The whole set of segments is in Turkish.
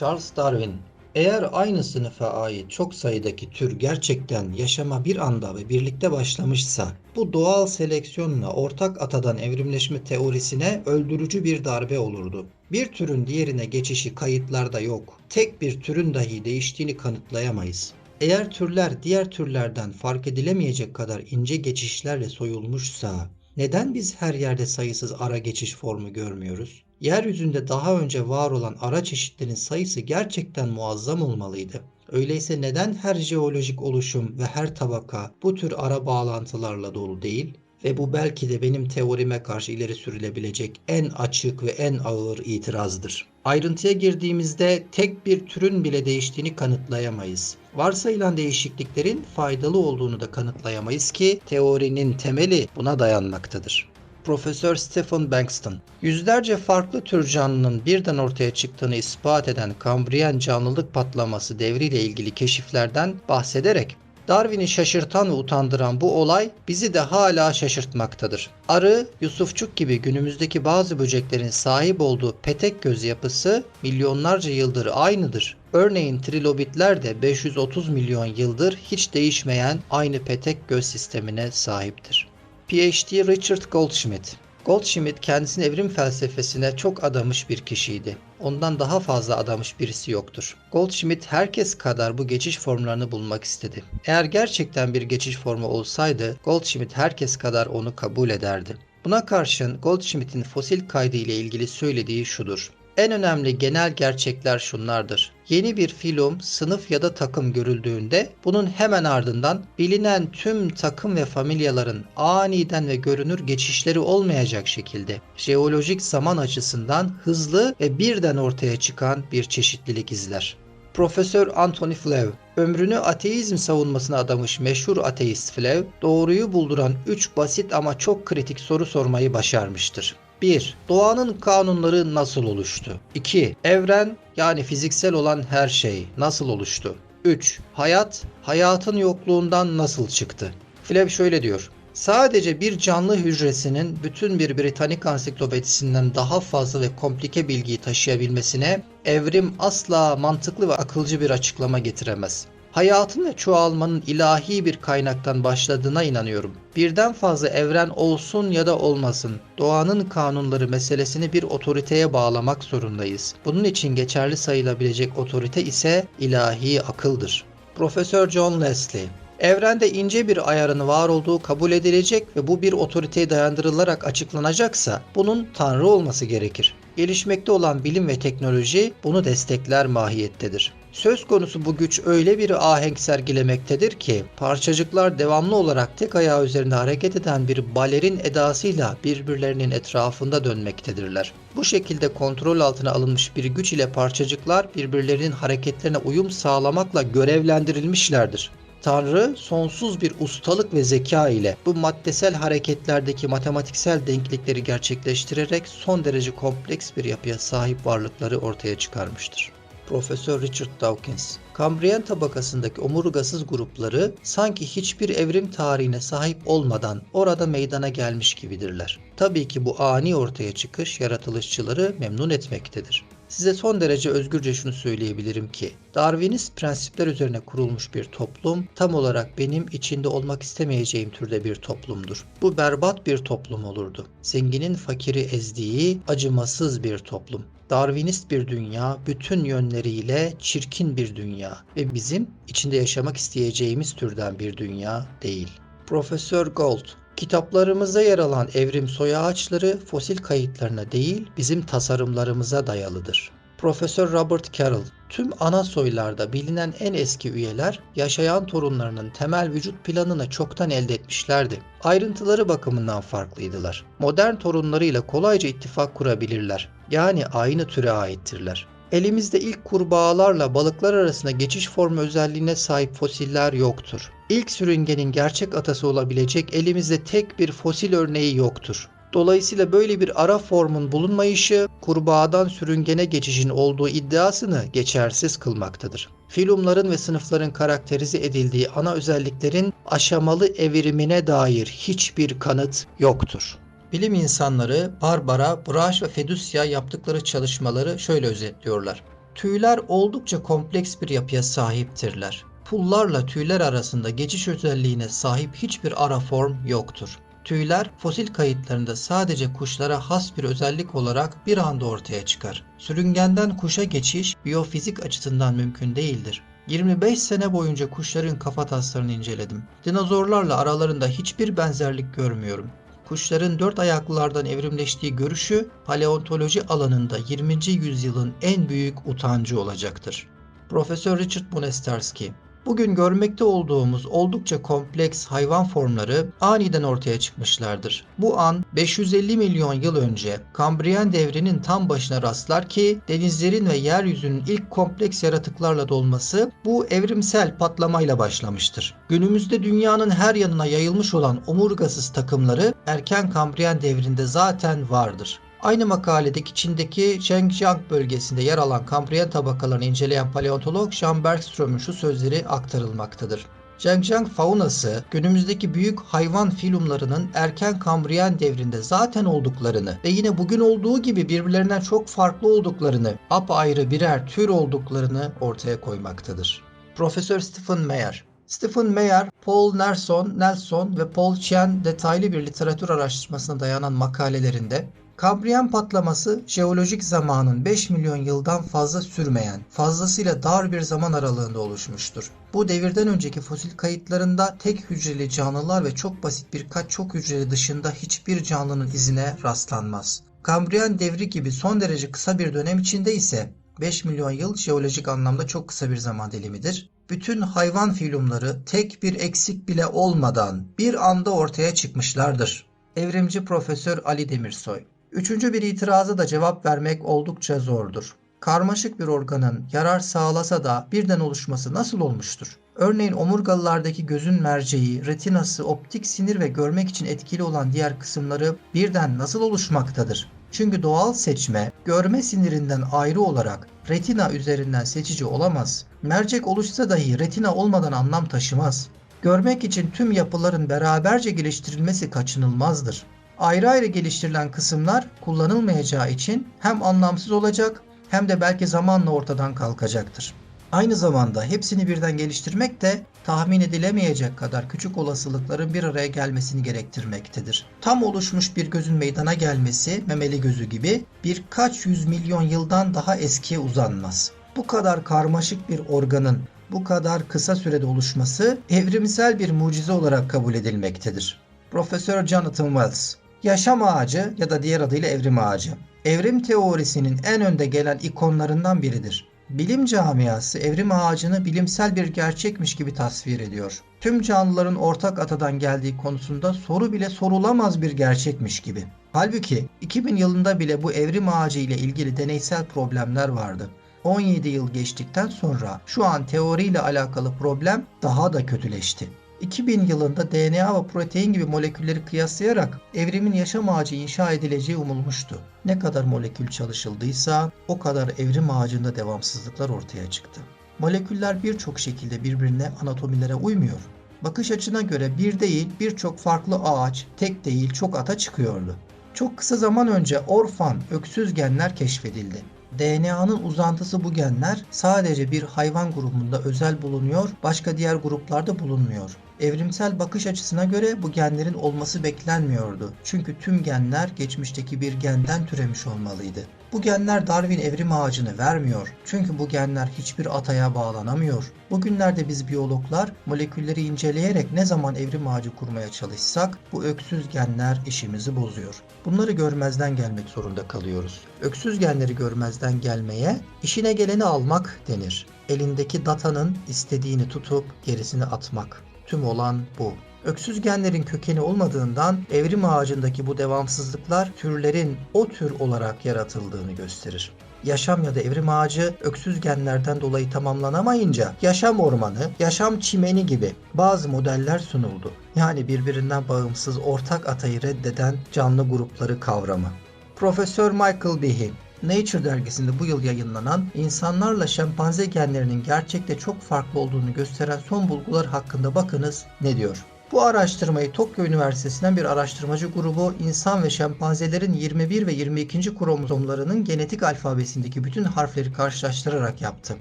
Charles Darwin eğer aynı sınıfa ait çok sayıdaki tür gerçekten yaşama bir anda ve birlikte başlamışsa bu doğal seleksiyonla ortak atadan evrimleşme teorisine öldürücü bir darbe olurdu. Bir türün diğerine geçişi kayıtlarda yok. Tek bir türün dahi değiştiğini kanıtlayamayız. Eğer türler diğer türlerden fark edilemeyecek kadar ince geçişlerle soyulmuşsa neden biz her yerde sayısız ara geçiş formu görmüyoruz? Yeryüzünde daha önce var olan ara çeşitlerin sayısı gerçekten muazzam olmalıydı. Öyleyse neden her jeolojik oluşum ve her tabaka bu tür ara bağlantılarla dolu değil? Ve bu belki de benim teorime karşı ileri sürülebilecek en açık ve en ağır itirazdır. Ayrıntıya girdiğimizde tek bir türün bile değiştiğini kanıtlayamayız. Varsayılan değişikliklerin faydalı olduğunu da kanıtlayamayız ki teorinin temeli buna dayanmaktadır. Profesör Stephen Bankston, yüzlerce farklı tür canlının birden ortaya çıktığını ispat eden Kambriyen canlılık patlaması devriyle ilgili keşiflerden bahsederek Darwin'i şaşırtan ve utandıran bu olay bizi de hala şaşırtmaktadır. Arı, Yusufçuk gibi günümüzdeki bazı böceklerin sahip olduğu petek göz yapısı milyonlarca yıldır aynıdır. Örneğin trilobitler de 530 milyon yıldır hiç değişmeyen aynı petek göz sistemine sahiptir. PhD Richard Goldschmidt Goldschmidt kendisini evrim felsefesine çok adamış bir kişiydi. Ondan daha fazla adamış birisi yoktur. Goldschmidt herkes kadar bu geçiş formlarını bulmak istedi. Eğer gerçekten bir geçiş formu olsaydı Goldschmidt herkes kadar onu kabul ederdi. Buna karşın Goldschmidt'in fosil kaydı ile ilgili söylediği şudur. En önemli genel gerçekler şunlardır. Yeni bir filum, sınıf ya da takım görüldüğünde bunun hemen ardından bilinen tüm takım ve familyaların aniden ve görünür geçişleri olmayacak şekilde jeolojik zaman açısından hızlı ve birden ortaya çıkan bir çeşitlilik izler. Profesör Anthony Flew, ömrünü ateizm savunmasına adamış meşhur ateist Flew, doğruyu bulduran 3 basit ama çok kritik soru sormayı başarmıştır. 1. Doğanın kanunları nasıl oluştu? 2. Evren yani fiziksel olan her şey nasıl oluştu? 3. Hayat, hayatın yokluğundan nasıl çıktı? Flev şöyle diyor. Sadece bir canlı hücresinin bütün bir Britannik ansiklopedisinden daha fazla ve komplike bilgiyi taşıyabilmesine evrim asla mantıklı ve akılcı bir açıklama getiremez. Hayatın ve çoğalmanın ilahi bir kaynaktan başladığına inanıyorum. Birden fazla evren olsun ya da olmasın, doğanın kanunları meselesini bir otoriteye bağlamak zorundayız. Bunun için geçerli sayılabilecek otorite ise ilahi akıldır. Profesör John Leslie Evrende ince bir ayarın var olduğu kabul edilecek ve bu bir otoriteye dayandırılarak açıklanacaksa bunun Tanrı olması gerekir. Gelişmekte olan bilim ve teknoloji bunu destekler mahiyettedir. Söz konusu bu güç öyle bir ahenk sergilemektedir ki parçacıklar devamlı olarak tek ayağı üzerinde hareket eden bir balerin edasıyla birbirlerinin etrafında dönmektedirler. Bu şekilde kontrol altına alınmış bir güç ile parçacıklar birbirlerinin hareketlerine uyum sağlamakla görevlendirilmişlerdir. Tanrı sonsuz bir ustalık ve zeka ile bu maddesel hareketlerdeki matematiksel denklikleri gerçekleştirerek son derece kompleks bir yapıya sahip varlıkları ortaya çıkarmıştır. Profesör Richard Dawkins. Kambriyen tabakasındaki omurgasız grupları sanki hiçbir evrim tarihine sahip olmadan orada meydana gelmiş gibidirler. Tabii ki bu ani ortaya çıkış yaratılışçıları memnun etmektedir. Size son derece özgürce şunu söyleyebilirim ki Darwinist prensipler üzerine kurulmuş bir toplum tam olarak benim içinde olmak istemeyeceğim türde bir toplumdur. Bu berbat bir toplum olurdu. Zenginin fakiri ezdiği acımasız bir toplum. Darwinist bir dünya, bütün yönleriyle çirkin bir dünya ve bizim içinde yaşamak isteyeceğimiz türden bir dünya değil. Profesör Gold, kitaplarımızda yer alan evrim soy ağaçları fosil kayıtlarına değil bizim tasarımlarımıza dayalıdır. Profesör Robert Carroll, tüm ana soylarda bilinen en eski üyeler yaşayan torunlarının temel vücut planını çoktan elde etmişlerdi. Ayrıntıları bakımından farklıydılar. Modern torunlarıyla kolayca ittifak kurabilirler. Yani aynı türe aittirler. Elimizde ilk kurbağalarla balıklar arasında geçiş formu özelliğine sahip fosiller yoktur. İlk sürüngenin gerçek atası olabilecek elimizde tek bir fosil örneği yoktur. Dolayısıyla böyle bir ara formun bulunmayışı kurbağadan sürüngene geçişin olduğu iddiasını geçersiz kılmaktadır. Filumların ve sınıfların karakterize edildiği ana özelliklerin aşamalı evrimine dair hiçbir kanıt yoktur. Bilim insanları Barbara, Braş ve Fedusya yaptıkları çalışmaları şöyle özetliyorlar. Tüyler oldukça kompleks bir yapıya sahiptirler. Pullarla tüyler arasında geçiş özelliğine sahip hiçbir ara form yoktur. Tüyler fosil kayıtlarında sadece kuşlara has bir özellik olarak bir anda ortaya çıkar. Sürüngenden kuşa geçiş biyofizik açısından mümkün değildir. 25 sene boyunca kuşların kafa taslarını inceledim. Dinozorlarla aralarında hiçbir benzerlik görmüyorum. Kuşların dört ayaklılardan evrimleştiği görüşü paleontoloji alanında 20. yüzyılın en büyük utancı olacaktır. Profesör Richard Monastersky Bugün görmekte olduğumuz oldukça kompleks hayvan formları aniden ortaya çıkmışlardır. Bu an 550 milyon yıl önce Kambriyen devrinin tam başına rastlar ki denizlerin ve yeryüzünün ilk kompleks yaratıklarla dolması bu evrimsel patlamayla başlamıştır. Günümüzde dünyanın her yanına yayılmış olan omurgasız takımları erken Kambriyen devrinde zaten vardır. Aynı makaledeki Çin'deki Zhejiang bölgesinde yer alan Kambriyen tabakalarını inceleyen paleontolog Jean Bergström'ün şu sözleri aktarılmaktadır. Zhejiang faunası günümüzdeki büyük hayvan filumlarının erken Kambriyen devrinde zaten olduklarını ve yine bugün olduğu gibi birbirlerinden çok farklı olduklarını, apayrı birer tür olduklarını ortaya koymaktadır. Profesör Stephen Meyer Stephen Meyer, Paul Nelson, Nelson ve Paul Chen detaylı bir literatür araştırmasına dayanan makalelerinde Kambriyen patlaması jeolojik zamanın 5 milyon yıldan fazla sürmeyen, fazlasıyla dar bir zaman aralığında oluşmuştur. Bu devirden önceki fosil kayıtlarında tek hücreli canlılar ve çok basit birkaç çok hücreli dışında hiçbir canlının izine rastlanmaz. Kambriyen devri gibi son derece kısa bir dönem içinde ise 5 milyon yıl jeolojik anlamda çok kısa bir zaman dilimidir. Bütün hayvan filumları tek bir eksik bile olmadan bir anda ortaya çıkmışlardır. Evrimci Profesör Ali Demirsoy Üçüncü bir itiraza da cevap vermek oldukça zordur. Karmaşık bir organın yarar sağlasa da birden oluşması nasıl olmuştur? Örneğin omurgalılardaki gözün merceği, retinası, optik sinir ve görmek için etkili olan diğer kısımları birden nasıl oluşmaktadır? Çünkü doğal seçme görme sinirinden ayrı olarak retina üzerinden seçici olamaz. Mercek oluşsa dahi retina olmadan anlam taşımaz. Görmek için tüm yapıların beraberce geliştirilmesi kaçınılmazdır ayrı ayrı geliştirilen kısımlar kullanılmayacağı için hem anlamsız olacak hem de belki zamanla ortadan kalkacaktır. Aynı zamanda hepsini birden geliştirmek de tahmin edilemeyecek kadar küçük olasılıkların bir araya gelmesini gerektirmektedir. Tam oluşmuş bir gözün meydana gelmesi memeli gözü gibi birkaç yüz milyon yıldan daha eskiye uzanmaz. Bu kadar karmaşık bir organın bu kadar kısa sürede oluşması evrimsel bir mucize olarak kabul edilmektedir. Profesör Jonathan Wells Yaşam ağacı ya da diğer adıyla evrim ağacı. Evrim teorisinin en önde gelen ikonlarından biridir. Bilim camiası evrim ağacını bilimsel bir gerçekmiş gibi tasvir ediyor. Tüm canlıların ortak atadan geldiği konusunda soru bile sorulamaz bir gerçekmiş gibi. Halbuki 2000 yılında bile bu evrim ağacı ile ilgili deneysel problemler vardı. 17 yıl geçtikten sonra şu an teoriyle alakalı problem daha da kötüleşti. 2000 yılında DNA ve protein gibi molekülleri kıyaslayarak evrimin yaşam ağacı inşa edileceği umulmuştu. Ne kadar molekül çalışıldıysa o kadar evrim ağacında devamsızlıklar ortaya çıktı. Moleküller birçok şekilde birbirine anatomilere uymuyor. Bakış açına göre bir değil birçok farklı ağaç, tek değil çok ata çıkıyordu. Çok kısa zaman önce orfan, öksüz genler keşfedildi. DNA'nın uzantısı bu genler sadece bir hayvan grubunda özel bulunuyor, başka diğer gruplarda bulunmuyor. Evrimsel bakış açısına göre bu genlerin olması beklenmiyordu. Çünkü tüm genler geçmişteki bir genden türemiş olmalıydı. Bu genler Darwin evrim ağacını vermiyor. Çünkü bu genler hiçbir ataya bağlanamıyor. Bugünlerde biz biyologlar molekülleri inceleyerek ne zaman evrim ağacı kurmaya çalışsak bu öksüz genler işimizi bozuyor. Bunları görmezden gelmek zorunda kalıyoruz. Öksüz genleri görmezden gelmeye işine geleni almak denir. Elindeki datanın istediğini tutup gerisini atmak. Tüm olan bu. Öksüz genlerin kökeni olmadığından evrim ağacındaki bu devamsızlıklar türlerin o tür olarak yaratıldığını gösterir. Yaşam ya da evrim ağacı öksüz genlerden dolayı tamamlanamayınca yaşam ormanı, yaşam çimeni gibi bazı modeller sunuldu. Yani birbirinden bağımsız ortak atayı reddeden canlı grupları kavramı. Profesör Michael Behe Nature dergisinde bu yıl yayınlanan insanlarla şempanze genlerinin gerçekte çok farklı olduğunu gösteren son bulgular hakkında bakınız ne diyor. Bu araştırmayı Tokyo Üniversitesi'nden bir araştırmacı grubu insan ve şempanzelerin 21 ve 22. kromozomlarının genetik alfabesindeki bütün harfleri karşılaştırarak yaptı.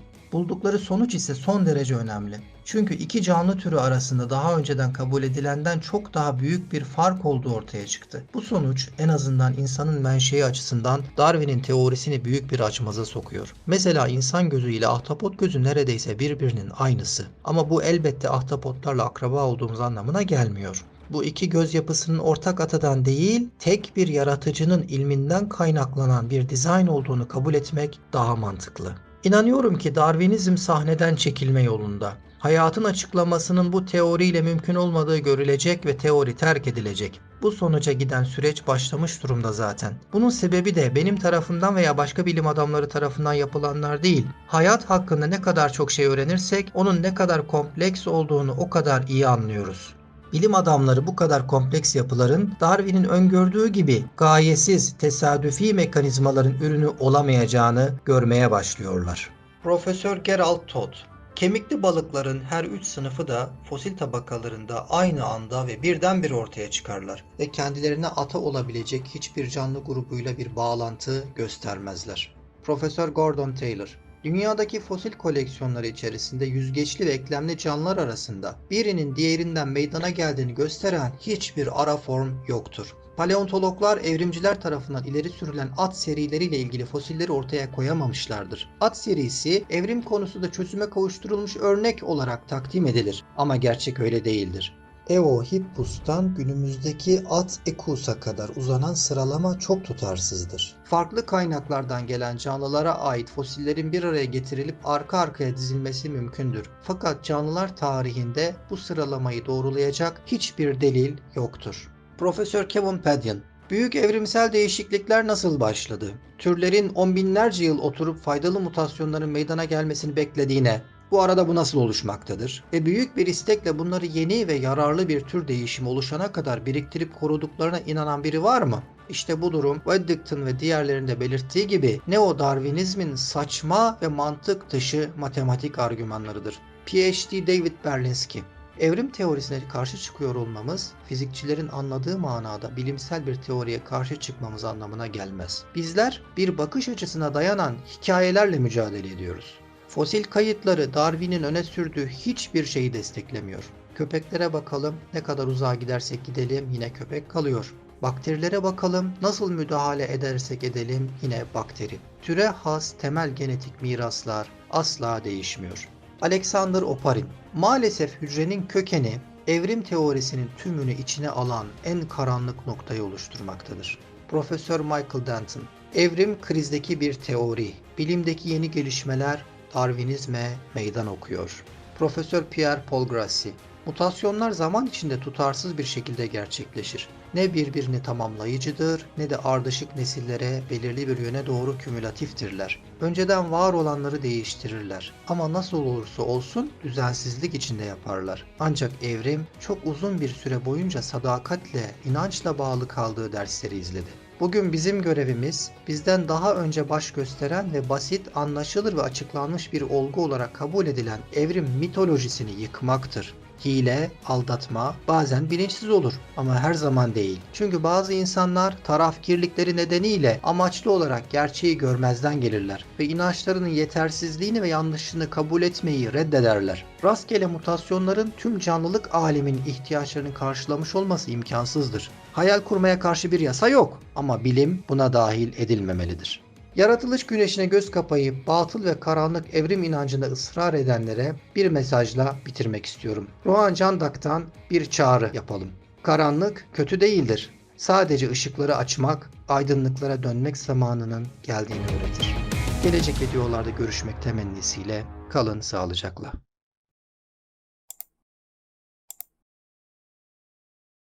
Buldukları sonuç ise son derece önemli. Çünkü iki canlı türü arasında daha önceden kabul edilenden çok daha büyük bir fark olduğu ortaya çıktı. Bu sonuç en azından insanın menşei açısından Darwin'in teorisini büyük bir açmaza sokuyor. Mesela insan gözü ile ahtapot gözü neredeyse birbirinin aynısı. Ama bu elbette ahtapotlarla akraba olduğumuz anlamına gelmiyor. Bu iki göz yapısının ortak atadan değil, tek bir yaratıcının ilminden kaynaklanan bir dizayn olduğunu kabul etmek daha mantıklı. İnanıyorum ki Darwinizm sahneden çekilme yolunda. Hayatın açıklamasının bu teoriyle mümkün olmadığı görülecek ve teori terk edilecek. Bu sonuca giden süreç başlamış durumda zaten. Bunun sebebi de benim tarafından veya başka bilim adamları tarafından yapılanlar değil. Hayat hakkında ne kadar çok şey öğrenirsek onun ne kadar kompleks olduğunu o kadar iyi anlıyoruz. Bilim adamları bu kadar kompleks yapıların Darwin'in öngördüğü gibi gayesiz, tesadüfi mekanizmaların ürünü olamayacağını görmeye başlıyorlar. Profesör Gerald Todd Kemikli balıkların her üç sınıfı da fosil tabakalarında aynı anda ve birdenbire ortaya çıkarlar ve kendilerine ata olabilecek hiçbir canlı grubuyla bir bağlantı göstermezler. Profesör Gordon Taylor Dünyadaki fosil koleksiyonları içerisinde yüzgeçli ve eklemli canlılar arasında birinin diğerinden meydana geldiğini gösteren hiçbir ara form yoktur. Paleontologlar evrimciler tarafından ileri sürülen at serileriyle ilgili fosilleri ortaya koyamamışlardır. At serisi evrim konusunda çözüme kavuşturulmuş örnek olarak takdim edilir ama gerçek öyle değildir. Eohippus'tan günümüzdeki At Equus'a kadar uzanan sıralama çok tutarsızdır. Farklı kaynaklardan gelen canlılara ait fosillerin bir araya getirilip arka arkaya dizilmesi mümkündür. Fakat canlılar tarihinde bu sıralamayı doğrulayacak hiçbir delil yoktur. Profesör Kevin Padian Büyük evrimsel değişiklikler nasıl başladı? Türlerin on binlerce yıl oturup faydalı mutasyonların meydana gelmesini beklediğine, bu arada bu nasıl oluşmaktadır? Ve büyük bir istekle bunları yeni ve yararlı bir tür değişimi oluşana kadar biriktirip koruduklarına inanan biri var mı? İşte bu durum Waddington ve diğerlerinde belirttiği gibi neo-Darwinizmin saçma ve mantık dışı matematik argümanlarıdır. PhD David Berlinski Evrim teorisine karşı çıkıyor olmamız, fizikçilerin anladığı manada bilimsel bir teoriye karşı çıkmamız anlamına gelmez. Bizler bir bakış açısına dayanan hikayelerle mücadele ediyoruz. Fosil kayıtları Darwin'in öne sürdüğü hiçbir şeyi desteklemiyor. Köpeklere bakalım, ne kadar uzağa gidersek gidelim yine köpek kalıyor. Bakterilere bakalım, nasıl müdahale edersek edelim yine bakteri. Türe has temel genetik miraslar asla değişmiyor. Alexander Oparin Maalesef hücrenin kökeni evrim teorisinin tümünü içine alan en karanlık noktayı oluşturmaktadır. Profesör Michael Denton Evrim krizdeki bir teori. Bilimdeki yeni gelişmeler Darwinizme meydan okuyor. Profesör Pierre Paul Grassi Mutasyonlar zaman içinde tutarsız bir şekilde gerçekleşir. Ne birbirini tamamlayıcıdır ne de ardışık nesillere belirli bir yöne doğru kümülatiftirler. Önceden var olanları değiştirirler. Ama nasıl olursa olsun düzensizlik içinde yaparlar. Ancak evrim çok uzun bir süre boyunca sadakatle, inançla bağlı kaldığı dersleri izledi. Bugün bizim görevimiz bizden daha önce baş gösteren ve basit, anlaşılır ve açıklanmış bir olgu olarak kabul edilen evrim mitolojisini yıkmaktır. Hile, aldatma bazen bilinçsiz olur ama her zaman değil. Çünkü bazı insanlar tarafkirlikleri nedeniyle amaçlı olarak gerçeği görmezden gelirler ve inançlarının yetersizliğini ve yanlışını kabul etmeyi reddederler. Rastgele mutasyonların tüm canlılık aleminin ihtiyaçlarını karşılamış olması imkansızdır. Hayal kurmaya karşı bir yasa yok ama bilim buna dahil edilmemelidir. Yaratılış güneşine göz kapayıp batıl ve karanlık evrim inancında ısrar edenlere bir mesajla bitirmek istiyorum. Rohan Candak'tan bir çağrı yapalım. Karanlık kötü değildir. Sadece ışıkları açmak, aydınlıklara dönmek zamanının geldiğini öğretir. Gelecek videolarda görüşmek temennisiyle kalın sağlıcakla.